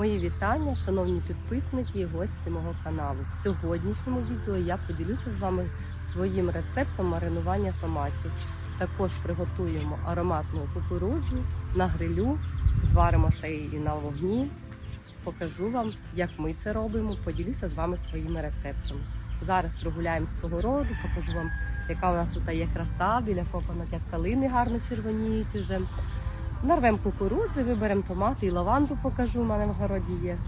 Мої вітання, шановні підписники і гості мого каналу. В сьогоднішньому відео я поділюся з вами своїм рецептом маринування томатів. Також приготуємо ароматну кукурудзу на грилю, зваримо ще її на вогні. Покажу вам, як ми це робимо. Поділюся з вами своїми рецептами. Зараз прогуляємось по городу, покажу вам, яка у нас тут є краса, біля копанок, як калини гарно червоніють уже. Нарвемо кукурудзи, виберемо томати і лаванду покажу, у мене в городі є.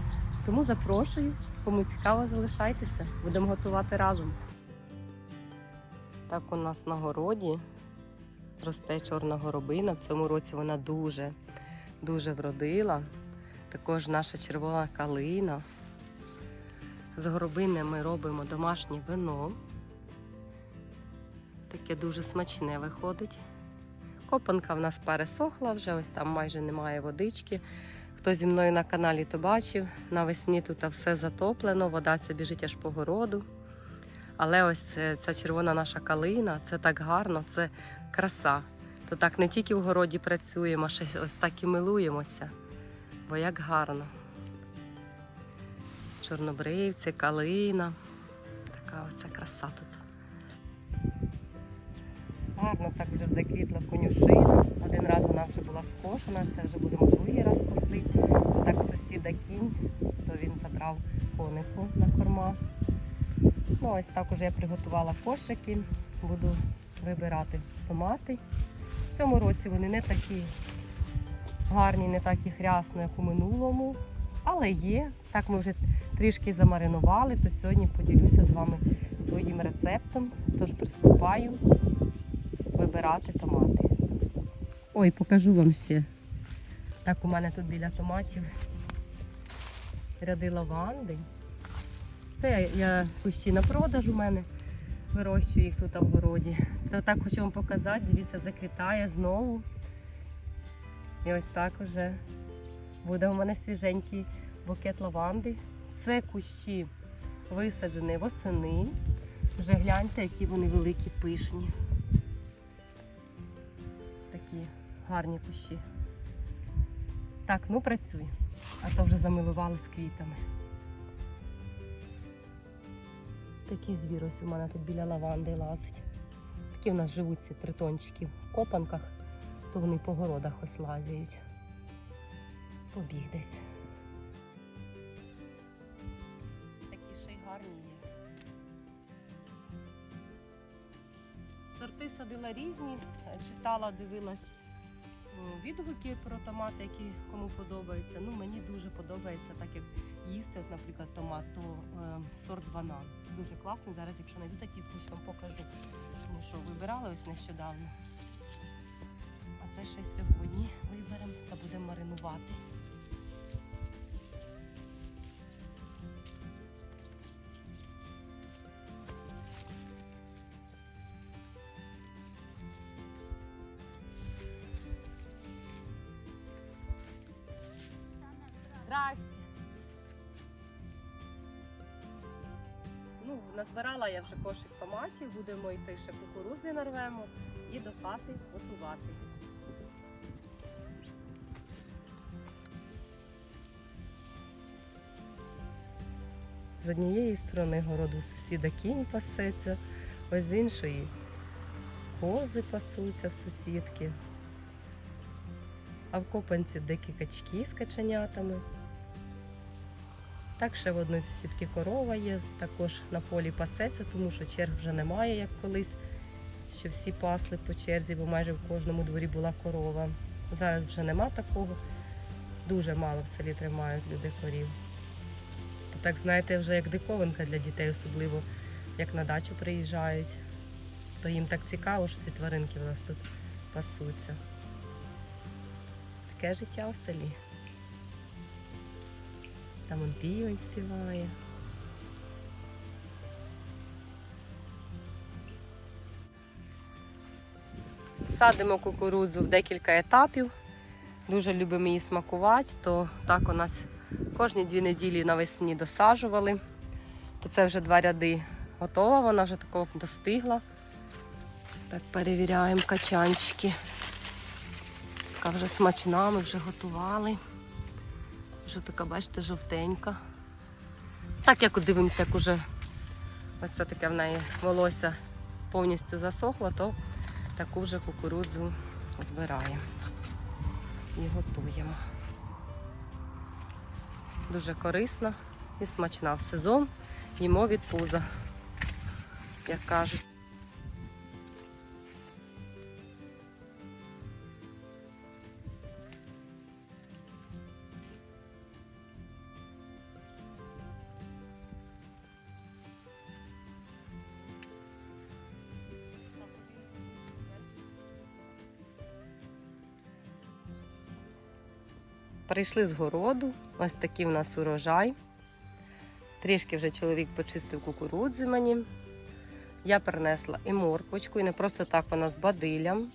Тому запрошую, кому цікаво, залишайтеся, будемо готувати разом. Так у нас на городі росте чорна горобина. В цьому році вона дуже, дуже вродила. Також наша червона калина. З горобини ми робимо домашнє вино. Таке дуже смачне виходить. Копанка в нас пересохла, вже ось там майже немає водички. Хто зі мною на каналі, то бачив. Навесні тут все затоплено, вода це біжить аж по городу. Але ось е, ця червона наша калина, це так гарно, це краса. То так не тільки в городі працюємо, а ще ось так і милуємося. Бо як гарно. Чорнобривці, калина. Така оця краса тут. Гарно так вже заквітла конюшина. Один раз вона вже була скошена, це вже будемо другий раз косити. Так сусіда кінь, то він забрав конику на корма. Ну, ось так уже я приготувала кошики, буду вибирати томати. В цьому році вони не такі гарні, не такі хрясні, як у минулому, але є. Так ми вже трішки замаринували, то сьогодні поділюся з вами своїм рецептом. Тож приступаю вибирати томати. Ой, покажу вам ще. Так, у мене тут біля томатів ряди лаванди. Це я кущі на продаж у мене. Вирощую їх тут в городі. Це так хочу вам показати, дивіться, заквітає знову. І ось так уже буде у мене свіженький букет лаванди. Це кущі висаджені восени. Вже гляньте, які вони великі, пишні. Гарні кущі. Так, ну працюй. А то вже замилувались квітами. Такий звір ось у мене тут біля лаванди лазить. Такі у нас живуть ці тритончики в копанках, то вони по городах ось лазять. Побіг десь. Такі ще й гарні є. Сорти садила різні, читала, дивилась відгуки про томати, які кому подобаються. Ну, мені дуже подобається, так як їсти, от, наприклад, томат, то е, сорт банан. Дуже класний. Зараз, якщо знайду такі, то вам покажу. Тому що вибирали ось нещодавно. А це ще сьогодні виберемо та будемо маринувати. Здрасте. Ну, назбирала я вже кошик томатів, будемо йти ще кукурудзи нарвемо і до хати готувати. З однієї сторони городу сусіда кінь пасеться, ось з іншої кози пасуться в сусідки. А в копанці дикі качки з каченятами. Так ще в одної сусідки корова є, також на полі пасеться, тому що черг вже немає, як колись, що всі пасли по черзі, бо майже в кожному дворі була корова. Зараз вже нема такого. Дуже мало в селі тримають люди корів. То так, знаєте, вже як диковинка для дітей, особливо як на дачу приїжджають, то їм так цікаво, що ці тваринки в нас тут пасуться. Таке життя у селі. Там он півень співає. Садимо кукурудзу в декілька етапів. Дуже любимо її смакувати, то так у нас кожні дві неділі навесні досаджували. То це вже два ряди готова, вона вже такого достигла. Так, перевіряємо качанчики. Така вже смачна, ми вже готували. Вже така, бачите, жовтенька. Так як дивимося, як уже ось це таке в неї волосся повністю засохло, то таку вже кукурудзу збираємо і готуємо. Дуже корисна і смачна в сезон. Їмо від пуза, як кажуть. Прийшли з городу, ось такий в нас урожай. Трішки вже чоловік почистив кукурудзи мені. Я принесла і морквочку, і не просто так вона з бадилям.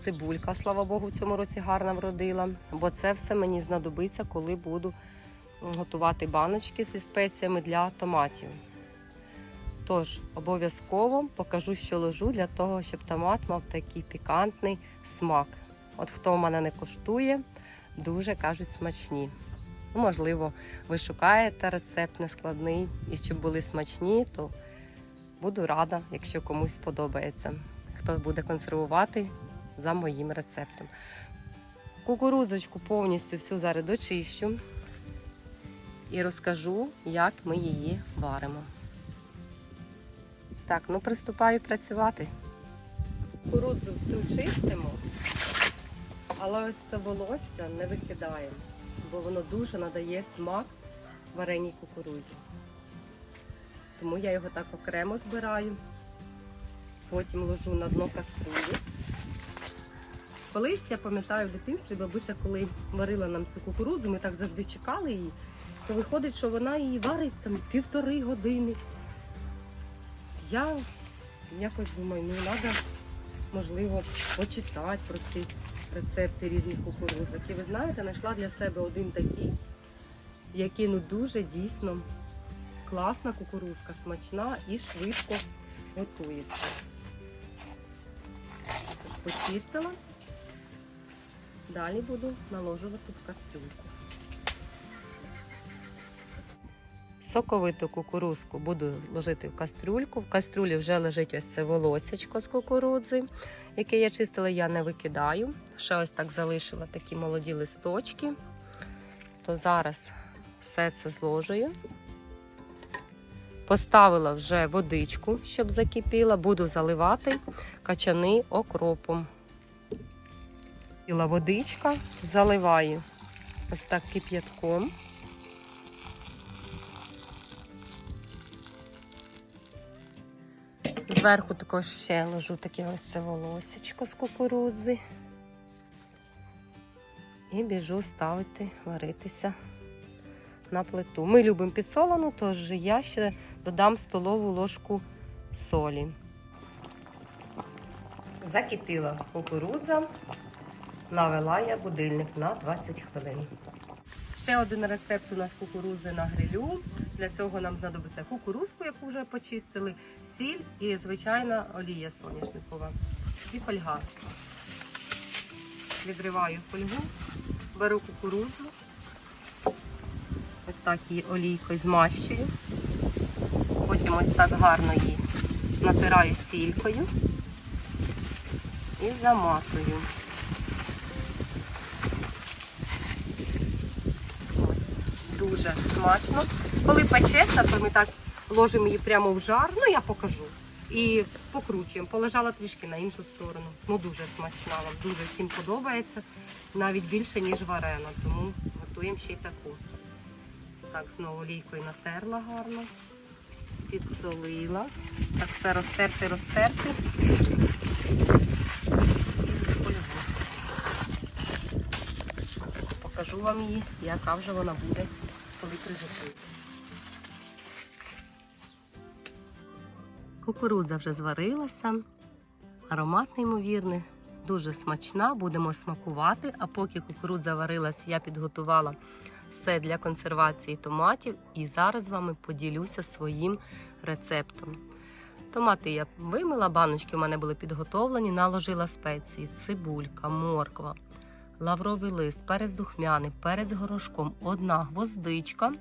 Цибулька, слава Богу, в цьому році гарна вродила, бо це все мені знадобиться, коли буду готувати баночки зі спеціями для томатів. Тож, обов'язково покажу, що ложу для того, щоб томат мав такий пікантний смак. От хто в мене не коштує, дуже кажуть смачні. Ну, Можливо, ви шукаєте рецепт нескладний і щоб були смачні, то буду рада, якщо комусь сподобається. Хто буде консервувати за моїм рецептом. Кукурудзочку повністю всю зараз дочищу і розкажу, як ми її варимо. Так, ну приступаю працювати. Кукурудзу всю чистимо, але ось це волосся не викидаємо, бо воно дуже надає смак вареній кукурудзі. Тому я його так окремо збираю, потім ложу на дно каструлі. Колись я пам'ятаю в дитинстві, бабуся, коли варила нам цю кукурудзу, ми так завжди чекали її, то виходить, що вона її варить там півтори години. Я якось думаю, ну треба, можливо, почитати про ці рецепти різних кукурудзок. І ви знаєте, знайшла для себе один такий, який ну дуже дійсно класна кукурузка, смачна і швидко готується. Почистила. Далі буду наложувати в кастрюльку. Соковиту кукурузку буду ложити в кастрюльку. В кастрюлі вже лежить ось це волосечко з кукурудзи, яке я чистила, я не викидаю. Ще ось так залишила такі молоді листочки. То зараз все це зложую. Поставила вже водичку, щоб закипіла, буду заливати качани окропом. Водичка, заливаю ось так кип'ятком. Зверху також ще ложу таке ось це волосечко з кукурудзи. І біжу ставити, варитися на плиту. Ми любимо підсолену, тож я ще додам столову ложку солі. Закипіла кукурудза, навела я будильник на 20 хвилин. Ще один рецепт у нас кукурузи на грилю. Для цього нам знадобиться кукурузку, яку вже почистили, сіль і звичайна олія соняшникова. І фольга. Відриваю фольгу, беру кукурудзу, ось так її олійкою змащую. Потім ось так гарно її натираю сількою і заматую. Ось, дуже смачно. Коли печеться, то ми так ложимо її прямо в жар, ну я покажу. І покручуємо. Полежала трішки на іншу сторону. Ну дуже смачна, вам дуже всім подобається. Навіть більше, ніж варена. Тому готуємо ще й таку. Так, знову лійкою натерла гарно, підсолила. Так все розтерти, розтерти. Покажу вам її, яка вже вона буде, коли приготуєте. Кукурудза вже зварилася, аромат неймовірний, дуже смачна, будемо смакувати. А поки кукурудза варилась, я підготувала все для консервації томатів і зараз з вами поділюся своїм рецептом. Томати я вимила, баночки у мене були підготовлені, наложила спеції, цибулька, морква, лавровий лист, перець духмяний, перець горошком, одна гвоздичка.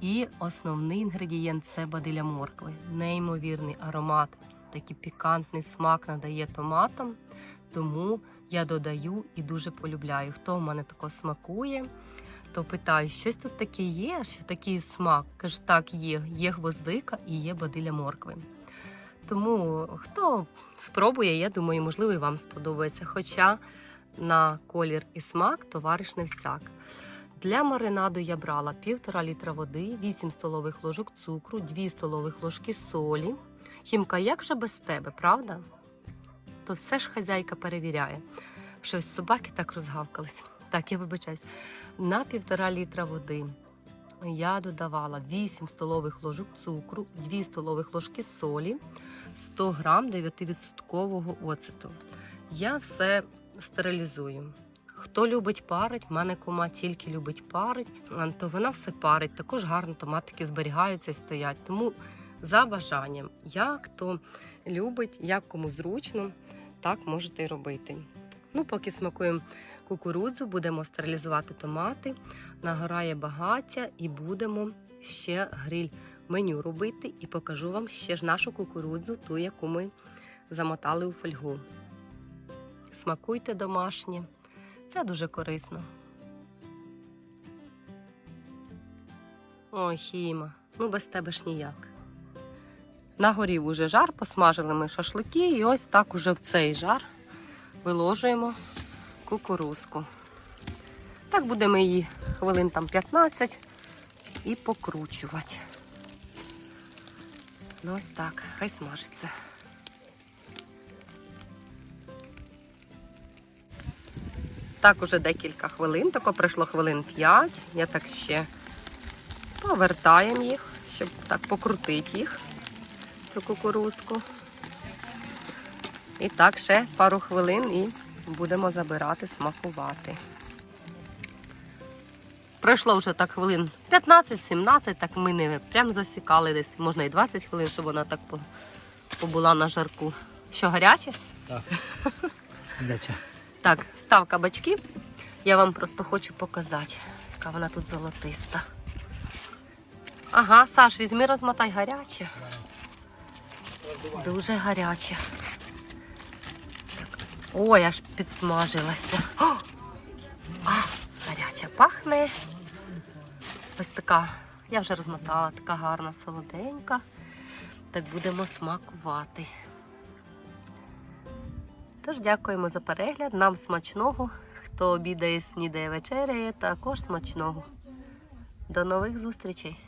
І основний інгредієнт це бадиля моркви. Неймовірний аромат, такий пікантний смак надає томатам. Тому я додаю і дуже полюбляю. Хто в мене тако смакує, то питаю, щось тут таке є, що такий смак. Кажу, так, є. Є гвоздика і є бадиля моркви. Тому хто спробує, я думаю, можливо, і вам сподобається. Хоча на колір і смак товариш не всяк. Для маринаду я брала 1,5 літра води, 8 столових ложок цукру, 2 столових ложки солі. Хімка, як же без тебе, правда? То все ж хазяйка перевіряє. Щось собаки так розгавкались. Так, я вибачаюсь. На 1,5 літра води я додавала 8 столових ложок цукру, 2 столових ложки солі, 100 грам 9% оцету. Я все стерилізую. Хто любить парить, в мене кума тільки любить парить, то вона все парить. Також гарно томатики зберігаються і стоять. Тому за бажанням, як хто любить, як кому зручно, так можете і робити. Ну, поки смакуємо кукурудзу, будемо стерилізувати томати, нагорає багаття і будемо ще гриль меню робити. І покажу вам ще ж нашу кукурудзу, ту, яку ми замотали у фольгу. Смакуйте домашнє. Це дуже корисно. Ой, Хіма, ну без тебе ж ніяк. Нагорів уже жар, посмажили ми шашлики, і ось так уже в цей жар виложуємо кукурузку. Так будемо її хвилин там 15 і покручувати. Ну ось так, хай смажиться. Так уже декілька хвилин, тако пройшло хвилин 5. Я так ще повертаємо їх, щоб так покрутити їх, цю кукурузку. І так ще пару хвилин і будемо забирати, смакувати. Пройшло вже так хвилин 15-17, так ми не прям засікали десь, можна і 20 хвилин, щоб вона так побула на жарку. Що гаряче? Так. Дача. Так, став кабачки. Я вам просто хочу показати, яка вона тут золотиста. Ага, Саш, візьми, розмотай гаряче. Дуже гаряче. Так. Ой, аж підсмажилася. О! А, гаряча пахне. Ось така, я вже розмотала, така гарна, солоденька. Так будемо смакувати. Тож дякуємо за перегляд. Нам смачного. Хто обідає, снідає, вечеряє, також смачного. До нових зустрічей!